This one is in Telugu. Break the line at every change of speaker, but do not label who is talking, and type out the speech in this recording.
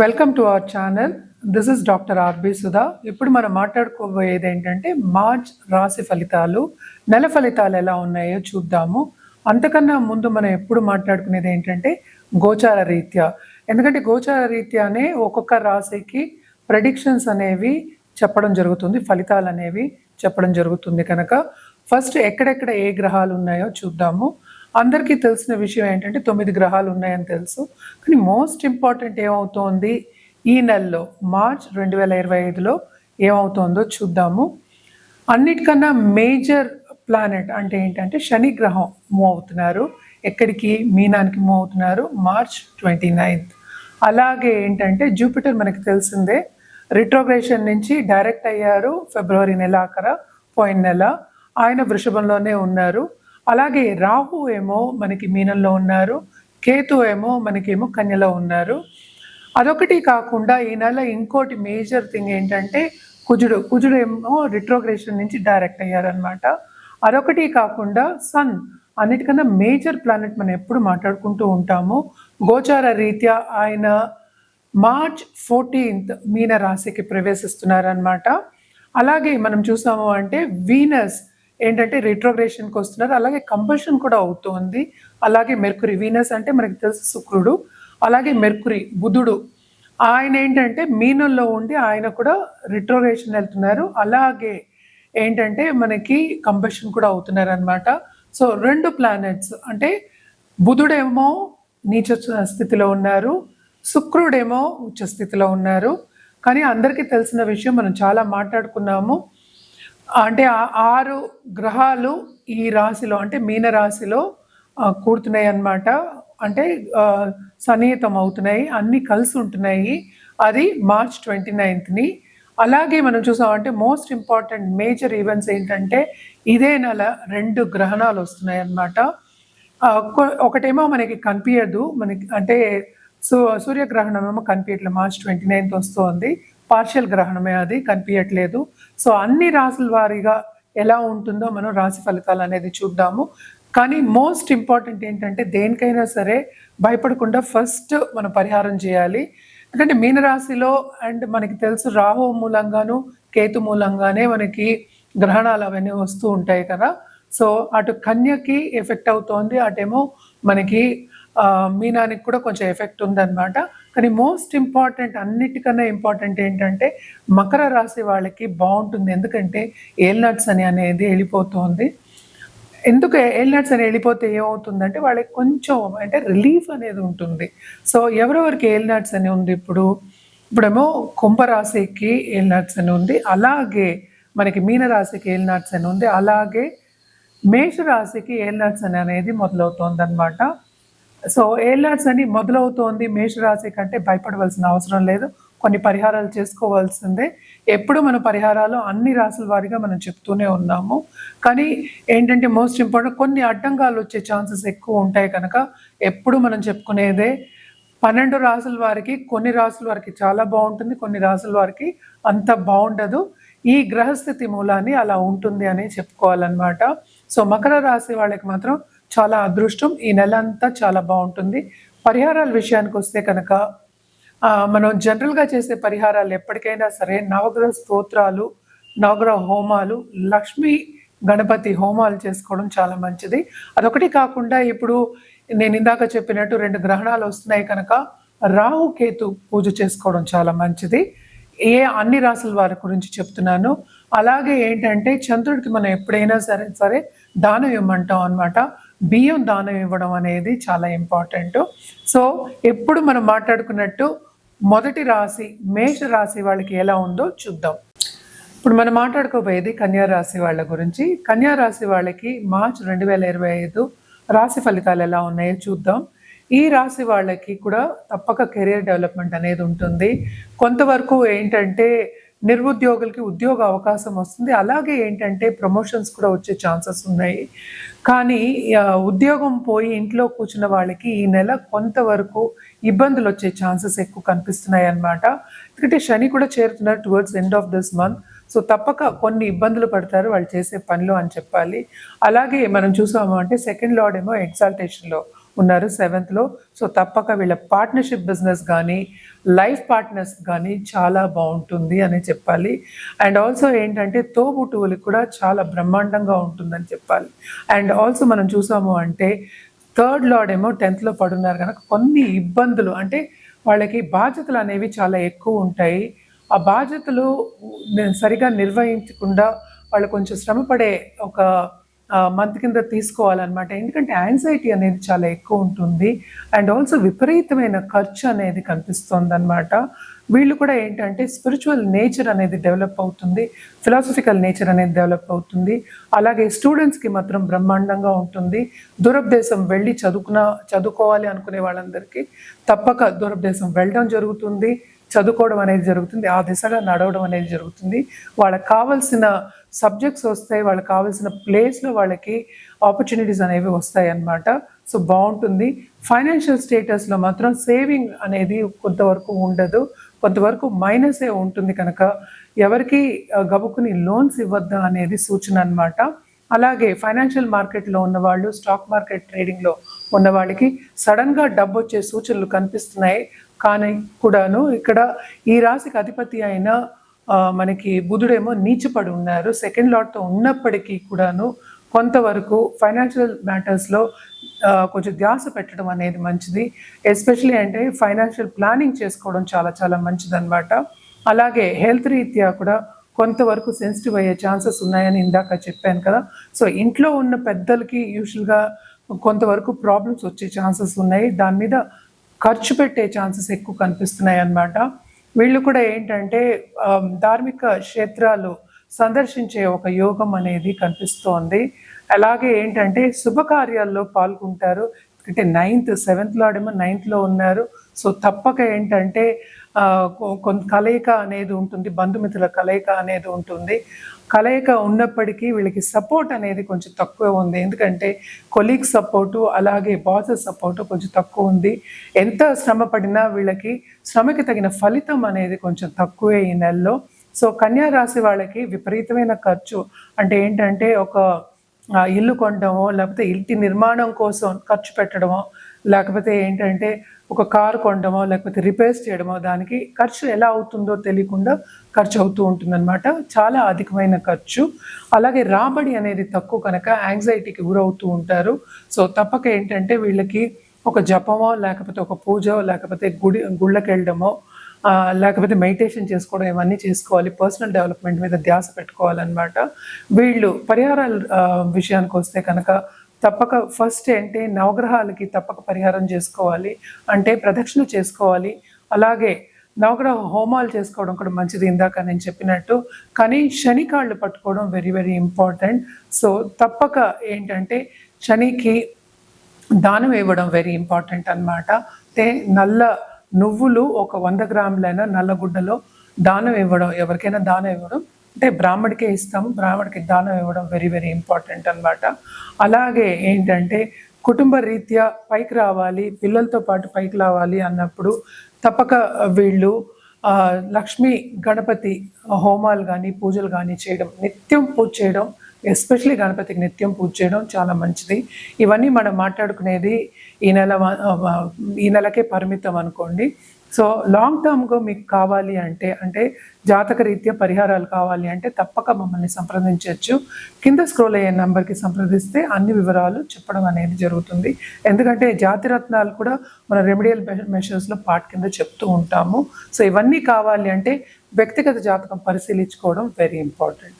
Welcome to our channel this is doctor R B Sudha ఇప్పుడు మనం మాట్లాడుకోబోయేది ఏంటంటే మార్చ్ రాశి ఫలితాలు నెల ఫలితాలు ఎలా ఉన్నాయో చూద్దాము. అంతకన్నా ముందు మనం ఎప్పుడు మాట్లాడుకునేది ఏంటంటే గోచార రీత్యా. ఎందుకంటే గోచార రీత్యానే ఒక్కొక్క రాశికి ప్రెడిక్షన్స్ అనేవి చెప్పడం జరుగుతుంది ఫలితాలు అనేవి చెప్పడం జరుగుతుంది కనుక. ఫస్ట్ ఎక్కడెక్కడ ఏ గ్రహాలు ఉన్నాయో చూద్దాము. అందరికీ తెలిసిన విషయం ఏంటంటే తొమ్మిది గ్రహాలు ఉన్నాయని తెలుసు. కానీ మోస్ట్ ఇంపార్టెంట్ ఏమవుతోంది? ఈ నెలలో మార్చ్ రెండు వేల ఇరవై ఐదులో ఏమవుతోందో చూద్దాము. అన్నిటికన్నా మేజర్ ప్లానెట్ అంటే ఏంటంటే శని గ్రహం మూవ్ అవుతున్నారు. ఎక్కడికి? మీనానికి మూవ్ అవుతున్నారు మార్చ్ ట్వంటీ నైన్త్. అలాగే ఏంటంటే జూపిటర్ మనకి తెలిసిందే రిట్రోగ్రేషన్ నుంచి డైరెక్ట్ అయ్యారు ఫిబ్రవరి నెల ఆఖర పోయిన నెల. ఆయన వృషభంలోనే ఉన్నారు. అలాగే రాహు ఏమో మనకి మీనంలో ఉన్నారు కేతు ఏమో మనకేమో కన్యలో ఉన్నారు. అదొకటి కాకుండా ఈ నెల ఇంకోటి మేజర్ థింగ్ ఏంటంటే కుజుడు కుజుడు ఏమో రిట్రోగ్రేషన్ నుంచి డైరెక్ట్ అయ్యారనమాట అదొకటి కాకుండా సన్ అన్నిటికన్నా మేజర్ ప్లానెట్ మనం ఎప్పుడు మాట్లాడుకుంటూ ఉంటాము. గోచార రీత్యా ఆయన మార్చ్ ఫోర్టీన్త్ మీన రాశికి ప్రవేశిస్తున్నారనమాట అలాగే మనం చూసాము అంటే వీనస్ ఏంటంటే రిట్రోగ్రేషన్కి వస్తున్నారు అలాగే కంపల్షన్ కూడా అవుతుంది అలాగే మెర్కురీ వీనస్ అంటే మనకి తెలుసు శుక్రుడు. అలాగే మెర్కురీ బుధుడు. ఆయన ఏంటంటే మీనంలో ఉండి ఆయన కూడా రిట్రోగ్రేషన్ వెళ్తున్నారు. అలాగే ఏంటంటే మనకి కంబషన్ కూడా అవుతున్నారు అనమాట సో రెండు ప్లానెట్స్ అంటే బుధుడేమో నీచ స్థితిలో ఉన్నారు. శుక్రుడేమో ఉచ్చ స్థితిలో ఉన్నారు. కానీ అందరికీ తెలిసిన విషయం మనం చాలా మాట్లాడుకున్నాము. అంటే ఆరు గ్రహాలు ఈ రాశిలో అంటే మీన రాశిలో కూడుతున్నాయి అన్నమాట. అంటే సన్నిహితం అవుతున్నాయి అన్నీ కలిసి ఉంటున్నాయి. అది మార్చ్ ట్వంటీ నైన్త్ని. అలాగే మనం చూసామంటే మోస్ట్ ఇంపార్టెంట్ మేజర్ ఈవెంట్స్ ఏంటంటే ఇదే నెల రెండు గ్రహణాలు వస్తున్నాయి అన్నమాట. ఒకటేమో మనకి కనిపించదు మనకి అంటే సూ సూర్యగ్రహణం ఏమో కనిపించట్లేదు మార్చ్ ట్వంటీ నైన్త్ వస్తుంది. పార్షియల్ గ్రహణమే అది కనిపించట్లేదు సో అన్ని రాసుల వారీగా ఎలా ఉంటుందో మనం రాశి ఫలితాలు అనేది చూద్దాము. కానీ మోస్ట్ ఇంపార్టెంట్ ఏంటంటే దేనికైనా సరే భయపడకుండా ఫస్ట్ మనం పరిహారం చేయాలి. ఎందుకంటే మీనరాశిలో అండ్ మనకి తెలుసు రాహు మూలంగాను కేతు మూలంగానే మనకి గ్రహణాలు అవన్నీ వస్తూ ఉంటాయి కదా. సో అటు కన్యకి ఎఫెక్ట్ అవుతోంది అటేమో మనకి మీనానికి కూడా కొంచెం ఎఫెక్ట్ ఉందన్నమాట. కానీ మోస్ట్ ఇంపార్టెంట్ అన్నిటికన్నా ఇంపార్టెంట్ ఏంటంటే మకర రాశి వాళ్ళకి బాగుంటుంది. ఎందుకంటే ఏల్నట్స్ అని అనేది వెళ్ళిపోతుంది. ఎందుకు ఎల్నట్స్ అని వెళ్ళిపోతే ఏమవుతుందంటే వాళ్ళకి కొంచెం అంటే రిలీఫ్ అనేది ఉంటుంది. సో ఎవరెవరికి ఏల్నట్స్ అని ఉంది ఇప్పుడు? ఇప్పుడేమో కుంభరాశికి ఏల్నట్స్ అని ఉంది. అలాగే మనకి మీనరాశికి ఏల్నట్స్ అని ఉంది. అలాగే మేషరాశికి ఏల్నట్స్ అని అనేది మొదలవుతోంది అనమాట సో ఏలాడ్స్ అని మొదలవుతోంది మేషరాశి కంటే భయపడవలసిన అవసరం లేదు. కొన్ని పరిహారాలు చేసుకోవాల్సిందే. ఎప్పుడు మన పరిహారాలు అన్ని రాసుల వారిగా మనం చెప్తూనే ఉన్నాము. కానీ ఏంటంటే మోస్ట్ ఇంపార్టెంట్ కొన్ని అడ్డంగాలు వచ్చే ఛాన్సెస్ ఎక్కువ ఉంటాయి కనుక ఎప్పుడు మనం చెప్పుకునేదే పన్నెండు రాసుల వారికి కొన్ని రాసుల వారికి చాలా బాగుంటుంది కొన్ని రాసుల వారికి అంత బాగుండదు. ఈ గ్రహస్థితి మూలాన్ని అలా ఉంటుంది అని చెప్పుకోవాలన్నమాట. సో మకర రాశి వాళ్ళకి మాత్రం చాలా అదృష్టం. ఈ నెల అంతా చాలా బాగుంటుంది. పరిహారాల విషయానికి వస్తే కనుక మనం జనరల్గా చేసే పరిహారాలు ఎప్పటికైనా సరే నవగ్రహ స్తోత్రాలు నవగ్రహ హోమాలు లక్ష్మీ గణపతి హోమాలు చేసుకోవడం చాలా మంచిది. అదొకటి కాకుండా ఇప్పుడు నేను ఇందాక చెప్పినట్టు రెండు గ్రహణాలు వస్తున్నాయి కనుక రాహుకేతు పూజ చేసుకోవడం చాలా మంచిది. ఏ అన్ని రాసుల వారి గురించి చెప్తున్నాను. అలాగే ఏంటంటే చంద్రుడికి మనం ఎప్పుడైనా సరే సరే దానం ఇవ్వమంటాం అనమాట బియ్యం దానం ఇవ్వడం అనేది చాలా ఇంపార్టెంట్. సో ఎప్పుడు మనం మాట్లాడుకున్నట్టు మొదటి రాశి మేష రాశి వాళ్ళకి ఎలా ఉందో చూద్దాం. ఇప్పుడు మనం మాట్లాడుకోబోయేది కన్యా రాశి వాళ్ళ గురించి. కన్యా రాశి వాళ్ళకి మార్చ్ రెండు వేల ఇరవై ఐదు రాశి ఫలితాలు ఎలా ఉన్నాయో చూద్దాం. ఈ రాశి వాళ్ళకి కూడా తప్పక కెరియర్ డెవలప్మెంట్ అనేది ఉంటుంది. కొంతవరకు ఏంటంటే నిరుద్యోగులకి ఉద్యోగ అవకాశం వస్తుంది. అలాగే ఏంటంటే ప్రమోషన్స్ కూడా వచ్చే ఛాన్సెస్ ఉన్నాయి. కానీ ఉద్యోగం పోయి ఇంట్లో కూర్చున్న వాళ్ళకి ఈ నెల కొంతవరకు ఇబ్బందులు వచ్చే ఛాన్సెస్ ఎక్కువ కనిపిస్తున్నాయి అన్నమాట. ఎందుకంటే శని కూడా చేరుతున్నారు towards end of this month so తప్పక కొన్ని ఇబ్బందులు పడతారు వాళ్ళు చేసే పనిలో అని చెప్పాలి. అలాగే మనం చూసాము అంటే సెకండ్ లార్డ్ ఏమో ఎగ్జాల్టేషన్లో ఉన్నారు సెవెంత్లో సో తప్పక వీళ్ళ పార్ట్నర్షిప్ బిజినెస్ కానీ లైఫ్ పార్ట్నర్స్ కానీ చాలా బాగుంటుంది అని చెప్పాలి. అండ్ ఆల్సో ఏంటంటే తోబుట్టువులకి కూడా చాలా బ్రహ్మాండంగా ఉంటుందని చెప్పాలి. అండ్ ఆల్సో మనం చూసాము అంటే థర్డ్ లార్డ్ ఏమో టెన్త్లో పడున్నారు కనుక కొన్ని ఇబ్బందులు. అంటే వాళ్ళకి బాధ్యతలు అనేవి చాలా ఎక్కువ ఉంటాయి. ఆ బాధ్యతలు సరిగా నిర్వహించకుండా వాళ్ళు కొంచెం శ్రమపడే ఒక మంత్ కింద తీసుకోవాలన్నమాట. ఎందుకంటే యాంగ్జైటీ అనేది చాలా ఎక్కువ ఉంటుంది. అండ్ ఆల్సో విపరీతమైన ఖర్చు అనేది కనిపిస్తుంది అనమాట వీళ్ళు కూడా ఏంటంటే స్పిరిచువల్ నేచర్ అనేది డెవలప్ అవుతుంది. ఫిలాసఫికల్ నేచర్ అనేది డెవలప్ అవుతుంది. అలాగే స్టూడెంట్స్కి మాత్రం బ్రహ్మాండంగా ఉంటుంది. దూరదేశం వెళ్ళి చదువుకున్న చదువుకోవాలి అనుకునే వాళ్ళందరికీ తప్పక దూరదేశం వెళ్ళడం జరుగుతుంది. చదువుకోవడం అనేది జరుగుతుంది ఆ దిశగా నడవడం అనేది జరుగుతుంది. వాళ్ళకి కావాల్సిన సబ్జెక్ట్స్ వస్తాయి వాళ్ళకి కావాల్సిన ప్లేస్లో వాళ్ళకి ఆపర్చునిటీస్ అనేవి వస్తాయి అన్నమాట సో బాగుంటుంది ఫైనాన్షియల్ స్టేటస్లో మాత్రం సేవింగ్ అనేది కొంతవరకు ఉండదు. కొంతవరకు మైనసే ఉంటుంది కనుక ఎవరికి గబుకుని గబుక్కుని లోన్స్ ఇవ్వద్దా అనేది సూచన అన్నమాట. అలాగే ఫైనాన్షియల్ మార్కెట్లో ఉన్న వాళ్ళు స్టాక్ మార్కెట్ ట్రేడింగ్లో ఉన్న వాళ్ళకి సడన్గా డబ్బు వచ్చే సూచనలు కనిపిస్తున్నాయి. కానీ కూడాను ఇక్కడ ఈ రాశికి అధిపతి అయిన మనకి బుధుడేమో నీచపడి ఉన్నారు. సెకండ్ లాట్తో ఉన్నప్పటికీ కూడాను కొంతవరకు ఫైనాన్షియల్ మ్యాటర్స్లో కొంచెం ధ్యాస పెట్టడం అనేది మంచిది. ఎస్పెషలీ అంటే ఫైనాన్షియల్ ప్లానింగ్ చేసుకోవడం చాలా చాలా మంచిదన్నమాట. అలాగే హెల్త్ రీత్యా కూడా కొంతవరకు సెన్సిటివ్ అయ్యే ఛాన్సెస్ ఉన్నాయని ఇందాక చెప్పాను కదా. సో ఇంట్లో ఉన్న పెద్దలకి యూజువల్గా కొంతవరకు ప్రాబ్లమ్స్ వచ్చే ఛాన్సెస్ ఉన్నాయి. దాని మీద ఖర్చు పెట్టే ఛాన్సెస్ ఎక్కువ కనిపిస్తున్నాయి అన్నమాట. వీళ్ళు కూడా ఏంటంటే ధార్మిక క్షేత్రాలు సందర్శించే ఒక యోగం అనేది కనిపిస్తోంది. అలాగే ఏంటంటే శుభకార్యాల్లో పాల్గొంటారు. అంటే నైన్త్ సెవెంత్ లాడేమో నైన్త్లో ఉన్నారు. సో తప్పక ఏంటంటే కొంత కలయిక అనేది ఉంటుంది బంధుమిత్రుల కలయిక అనేది ఉంటుంది. కలయిక ఉన్నప్పటికీ వీళ్ళకి సపోర్ట్ అనేది కొంచెం తక్కువ ఉంది. ఎందుకంటే కొలీగ్ సపోర్టు అలాగే బాసెస్ సపోర్టు కొంచెం తక్కువ ఉంది. ఎంత శ్రమ పడినా వీళ్ళకి శ్రమకి తగిన ఫలితం అనేది కొంచెం తక్కువే ఈ నెలలో. సో కన్యా రాశి వాళ్ళకి విపరీతమైన ఖర్చు. అంటే ఏంటంటే ఒక ఇల్లు కొనడమో లేకపోతే ఇంటి నిర్మాణం కోసం ఖర్చు పెట్టడమో లేకపోతే ఏంటంటే ఒక కారు కొనడమో లేకపోతే రిపేర్స్ చేయడమో దానికి ఖర్చు ఎలా అవుతుందో తెలియకుండా ఖర్చు అవుతూ ఉంటుందన్నమాట. చాలా అధికమైన ఖర్చు. అలాగే రాబడి అనేది తక్కువ కనుక యాంగ్జైటీకి గురవుతూ ఉంటారు. సో తప్పక ఏంటంటే వీళ్ళకి ఒక జపమో లేకపోతే ఒక పూజో లేకపోతే గుడి గుళ్ళకి వెళ్ళడమో లేకపోతే మెడిటేషన్ చేసుకోవడం ఇవన్నీ చేసుకోవాలి పర్సనల్ డెవలప్మెంట్ మీద ధ్యాస పెట్టుకోవాలన్నమాట. వీళ్ళు పరిహారాల విషయానికి వస్తే కనుక తప్పక ఫస్ట్ ఏంటి నవగ్రహాలకి తప్పక పరిహారం చేసుకోవాలి. అంటే ప్రదక్షిణ చేసుకోవాలి. అలాగే నవగ్రహ హోమాలు చేసుకోవడం కూడా మంచిది ఇందాక నేను చెప్పినట్టు. కానీ శని కాళ్ళు పట్టుకోవడం వెరీ వెరీ ఇంపార్టెంట్ సో తప్పక ఏంటంటే శనికి దానం ఇవ్వడం వెరీ ఇంపార్టెంట్ అన్నమాట. అంటే నల్ల నువ్వులు ఒక వంద గ్రాములైన నల్లగుడ్డలో దానం ఇవ్వడం ఎవరికైనా దానం ఇవ్వడం. అంటే బ్రాహ్మడికే ఇస్తాం బ్రాహ్మడికి దానం ఇవ్వడం వెరీ వెరీ ఇంపార్టెంట్ అన్నమాట. అలాగే ఏంటంటే కుటుంబ రీత్యా పైకి రావాలి పిల్లలతో పాటు పైకి రావాలి అన్నప్పుడు తప్పక వీళ్ళు లక్ష్మీ గణపతి హోమాలు కానీ పూజలు కానీ చేయడం నిత్యం పూజ చేయడం ఎస్పెషలీ గణపతికి నిత్యం పూజ చేయడం చాలా మంచిది. ఇవన్నీ మనం మాట్లాడుకునేది ఈ నెల ఈ నెలకే పరిమితం అనుకోండి. సో లాంగ్ టర్మ్గా మీకు కావాలి అంటే అంటే జాతక రీత్యా పరిహారాలు కావాలి అంటే తప్పక మమ్మల్ని సంప్రదించవచ్చు. కింద స్క్రోల్ అయ్యే నెంబర్కి సంప్రదిస్తే అన్ని వివరాలు చెప్పడం అనేది జరుగుతుంది. ఎందుకంటే జాతిరత్నాలు కూడా మన రెమెడియల్ మెషర్స్లో పార్ట్ కింద చెప్తూ ఉంటాము. సో ఇవన్నీ కావాలి అంటే వ్యక్తిగత జాతకం పరిశీలించుకోవడం వెరీ ఇంపార్టెంట్